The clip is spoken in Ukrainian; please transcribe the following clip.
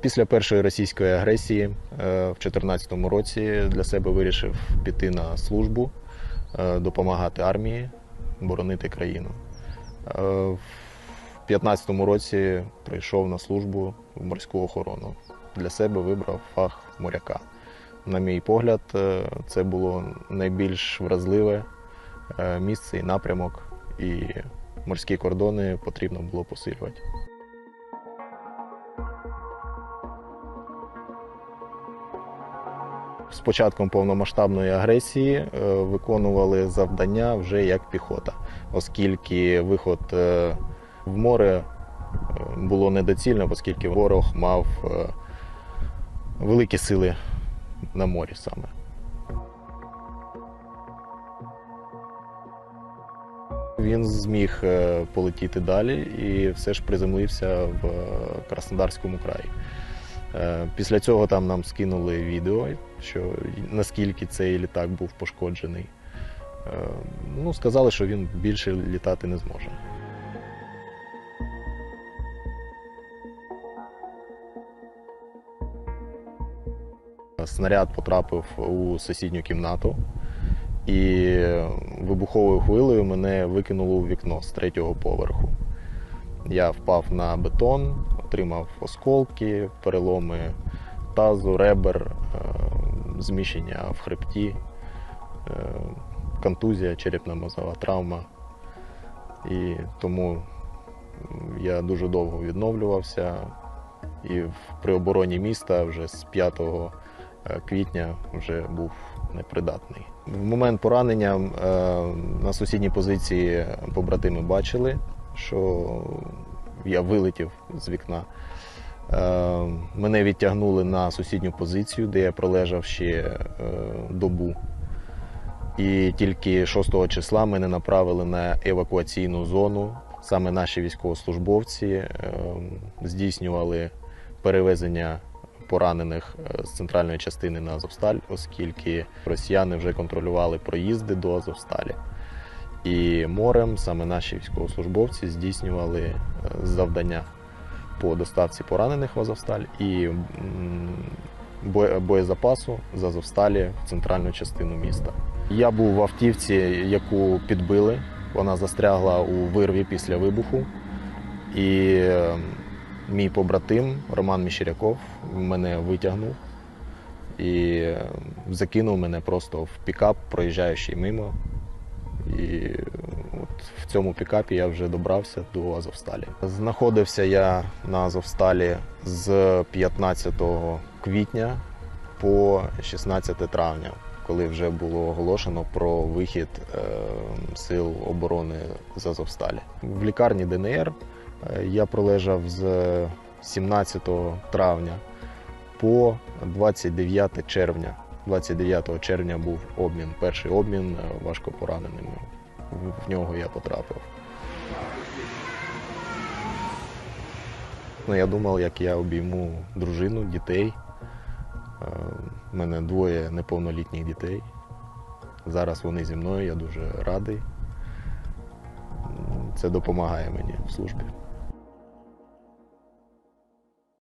Після першої російської агресії е, в 2014 році для себе вирішив піти на службу, е, допомагати армії, боронити країну. Е, В 2015 році прийшов на службу в морську охорону. Для себе вибрав фах моряка. На мій погляд, це було найбільш вразливе місце і напрямок, і морські кордони потрібно було посилювати. З початком повномасштабної агресії е, виконували завдання вже як піхота, оскільки виход е, в море е, було недоцільно, оскільки ворог мав великі сили на морі саме. Він зміг полетіти далі і все ж приземлився в Краснодарському краї. Е, Після цього там нам скинули відео, що наскільки цей літак був пошкоджений. Е, Ну, сказали, що він більше літати не зможе. Снаряд потрапив у сусідню кімнату, і вибуховою хвилею мене викинуло у вікно з третього поверху. Я впав на бетон, отримав осколки, переломи тазу, ребер, е, зміщення в хребті, е, контузія, черепно-мозова травма. І тому я дуже довго відновлювався. І при обороні міста вже з 5 квітня вже був непридатний. В момент поранення е, на сусідній позиції побратими бачили, що я вилетів з вікна. Е, Мене відтягнули на сусідню позицію, де я пролежав ще е, добу. І тільки 6 числа мене направили на евакуаційну зону. Саме наші військовослужбовці е, здійснювали перевезення поранених з центральної частини на Азовсталь, оскільки росіяни вже контролювали проїзди до Азовсталі. І морем саме наші військовослужбовці здійснювали е, завдання по доставці поранених в Азовсталь і боєзапасу з Азовсталі в центральну частину міста. Я був в автівці, яку підбили. Вона застрягла у вирві після вибуху. І е, мій побратим Роман Міщеряков мене витягнув і е, закинув мене просто в пікап, проїжджаючи мимо. І от в цьому пікапі я вже добрався до Азовсталі. Знаходився я на Азовсталі з 15 квітня по 16 травня, коли вже було оголошено про вихід е, сил оборони з Азовсталі. В лікарні ДНР е, я пролежав з 17 травня по 29 червня. 29 червня був обмін, перший обмін е, важкопораненими. В- В нього я потрапив. Ну, я думав, як я обійму дружину, дітей. Е, У мене двоє неповнолітніх дітей. Зараз вони зі мною, я дуже радий. Це допомагає мені в службі.